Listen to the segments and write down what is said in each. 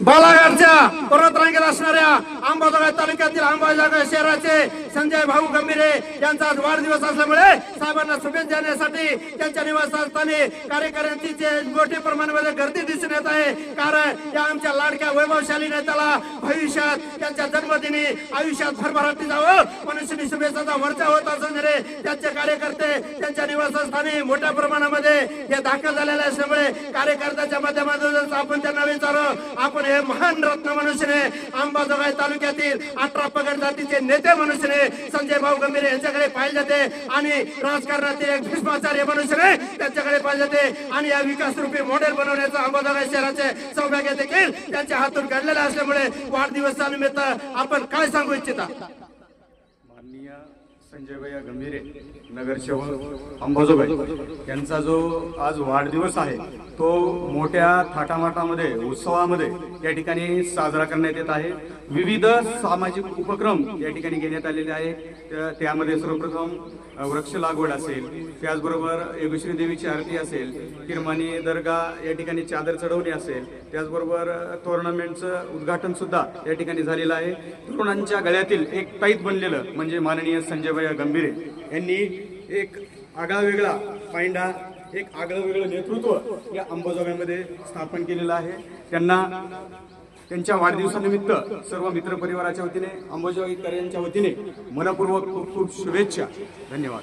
बालाघाटच्या पर्वत रांगेत असणाऱ्या अंबाजोगाई तालुक्यातील अंबाजोगाई शहराचे संजय भाऊ गंभीरे यांचा आज वाढदिवस असल्यामुळे साहेबांना शुभेच्छा देण्यासाठी त्यांच्या निवासस्थानी कार्यकर्त्यांची मोठ्या प्रमाणामध्ये गर्दी दिसून येत आहे. कारण या आमच्या लाडक्या वैभवशाली नेत्याला भविष्यात त्यांच्या जन्मदिनी आयुष्यात भरभराटी जावं मनुष्यनी शुभेच्छाचा वरचा होत असणारे त्यांचे कार्यकर्ते त्यांच्या निवासस्थानी मोठ्या प्रमाणामध्ये हे दाखल झालेले असल्यामुळे कार्यकर्त्याच्या माध्यमातून आपण त्यांना विचारू आपण हे महान रत्न मनुष्यने अंबाजोगाई तालुक्यातील अठरा पगड जातीचे नेते मनुष्यने संजय भाऊ गंभीर यांच्याकडे पाहिले जाते आणि राजकारणातील एक भीष्माचार्य मनुष्यने त्यांच्याकडे पाहिले जाते आणि या विकास रूपी मॉडेल बनवण्याचं अंबाजोगाई शहराचे सौभाग्य देखील त्यांच्या हातून घडलेलं असल्यामुळे वाढदिवसानिमित्त आपण काय सांगू इच्छिता? संजयभैया गंभीरे नगरसेवक अंबाजोबाई यांचा जो आज वाढदिवस आहे तो मोठ्या थाटामाटामध्ये उत्सवामध्ये या ठिकाणी साजरा करण्यात येत आहे. विविध सामाजिक उपक्रम या ठिकाणी घेण्यात आलेले आहे त्यामध्ये सर्वप्रथम वृक्ष लागवड असेल त्याचबरोबर योगश्री देवीची आरती असेल किरमानी दर्गा या ठिकाणी चादर चढवणे असेल त्याचबरोबर टोर्नामेंटचं उद्घाटन सुद्धा या ठिकाणी झालेलं आहे. तरुणांच्या गळ्यातील एक ताईत बनलेलं म्हणजे माननीय संजय संजयभाई गंभीरे यांनी एक आगळा वेगळा पायंडा एक आगळंवेगळं नेतृत्व या अंबाजोगाईमध्ये स्थापन केलेलं आहे. त्यांना त्यांच्या वाढदिवसानिमित्त सर्व मित्र परिवाराच्या वतीने अंबाजोगाईकर यांच्या वतीने मनपूर्वक खूप खूप शुभेच्छा. धन्यवाद.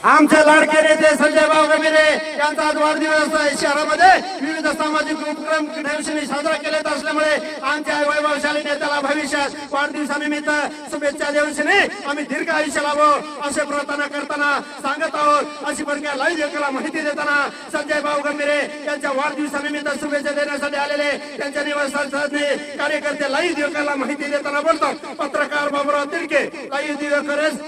आमचे लाडके नेते संजय भाऊ गंभीरे यांचा आज वाढदिवस शहरामध्ये विविध सामाजिक उपक्रम दिवशी साजरा केलेत असल्यामुळे आमच्या वैभवशाली नेत्याला भविष्यात वाढदिवसानिमित्त शुभेच्छा देऊशने आम्ही दीर्घ आयुष्य लावो असे प्रार्थना करताना सांगत आहोत. अशी प्रक्रिया लाईव्ह लेखला माहिती देताना संजय भाऊ गंभीरे यांच्या वाढदिवसानिमित्त शुभेच्छा देण्यासाठी आलेले त्यांच्या निवासस्थानी कार्यकर्ते लाईव्ह दिवकाला माहिती देताना बोलतात. पत्रकार बाबुराव तिडके लाईव्ह दिवकरच